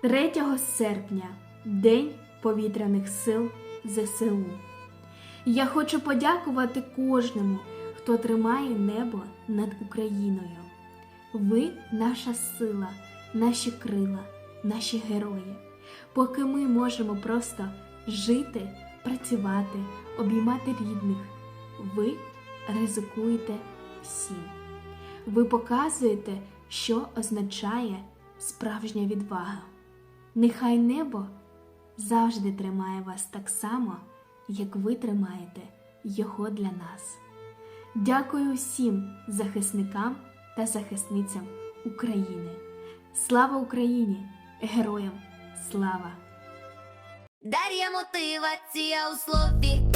3 серпня День повітряних сил ЗСУ. Я хочу подякувати кожному, хто тримає небо над Україною. Ви наша сила, наші крила, наші герої. Поки ми можемо просто жити, працювати, обіймати рідних, ви ризикуєте всім. Ви показуєте, що означає справжня відвага. Нехай небо завжди тримає вас так само, як ви тримаєте його для нас. Дякую всім захисникам та захисницям України. Слава Україні! Героям слава! Дар'я мотивація у слові,